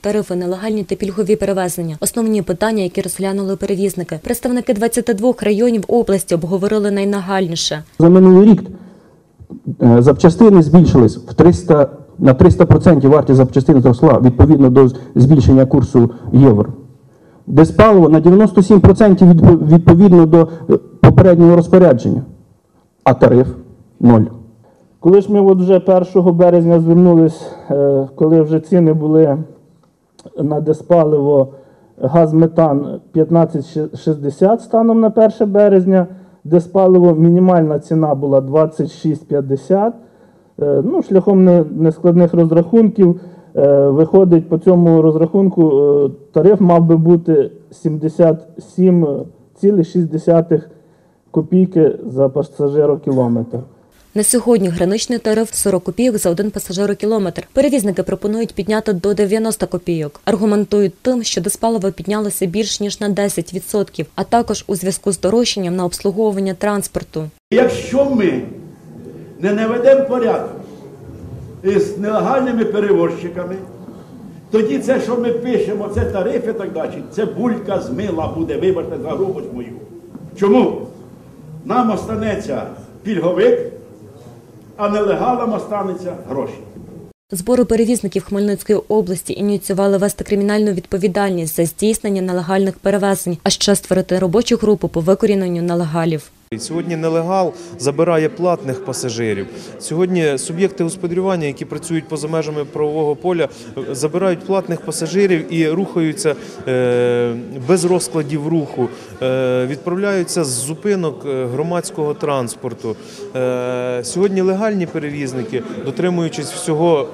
Тарифи, нелегальні та пільгові перевезення основні питання, які розглянули перевізники. Представники 22 районів області обговорили найнагальніше. За минулий рік е, запчастини збільшились в 300, на 300% вартість запчастин зросла відповідно до збільшення курсу євро. Диспаливо на 97% відповідно до е, попереднього розпорядження, а тариф ноль. Коли ж ми от вже 1 березня звернулись, е, коли вже ціни були на диспаливо газ метан 15,60 станом на 1 березня, диспаливо мінімальна ціна була 26,50. Е, Ну, шляхом нескладних розрахунків е, виходить по цьому розрахунку е, тариф мав би бути 77,6 копійки за пасажирокілометр. На сьогодні граничний тариф 40 копійок за один пасажирокілометр. Перевізники пропонують підняти до 90 копійок. Аргументують тим, що диспаливо піднялося більш ніж на 10%, а також у зв'язку з дорожчанням на обслуговування транспорту. Якщо ми не наведемо порядок із нелегальними перевозчиками, тоді це, що ми пишемо, це тарифи так далі, це булька з мила буде, вибачте за грубость мою. Чому? Нам останеться пільговик, а нелегалам останеться гроші. Збори перевізників Хмельницької області ініціювали вести кримінальну відповідальність за здійснення нелегальних перевезень, а ще створити робочу групу по викоріненню нелегалів. Сьогодні нелегал забирає платних пасажирів. Сьогодні суб'єкти господарювання, які працюють поза межами правового поля, забирають платних пасажирів і рухаються е, без розкладів руху, е, відправляються з зупинок е, громадського транспорту. Сьогодні легальні перевізники, дотримуючись всього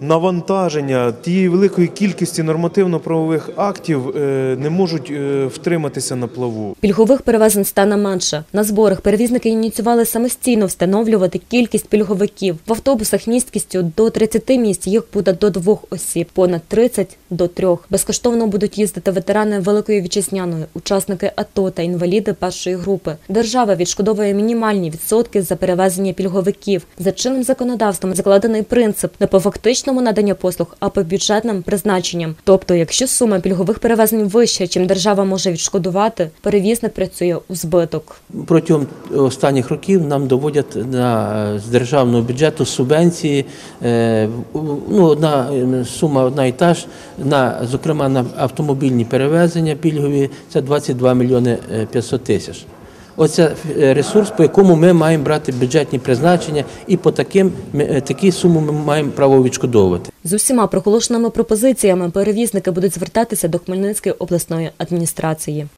навантаження тієї великої кількості нормативно-правових актів, е, не можуть е, втриматися на плаву. Пільгових перевезень стане менше. На зборах перевізники ініціювали самостійно встановлювати кількість пільговиків. В автобусах місткістю до 30 місць їх буде до двох осіб, понад 30 – до трьох. Безкоштовно будуть їздити ветерани Великої Вітчизняної, учасники АТО та інваліди першої групи. Держава відшкодовує мінімальні відсотки за перевезення пільговиків. За чинним законодавством закладений принцип не по фактичному наданню послуг, а по бюджетним призначенням. Тобто, якщо сума пільгових перевезень вища, чим держава може відшкодувати, перевізник працює у збиток. Протягом останніх років нам доводять на, з державного бюджету субвенції, е, ну, одна е, сума одна і та ж, на, зокрема на автомобільні перевезення пільгові, це 22 мільйони е, 500 тисяч. Оце е, ресурс, по якому ми маємо брати бюджетні призначення, і по таким, е, такі суми ми маємо право відшкодовувати. З усіма проголошеними пропозиціями перевізники будуть звертатися до Хмельницької обласної адміністрації.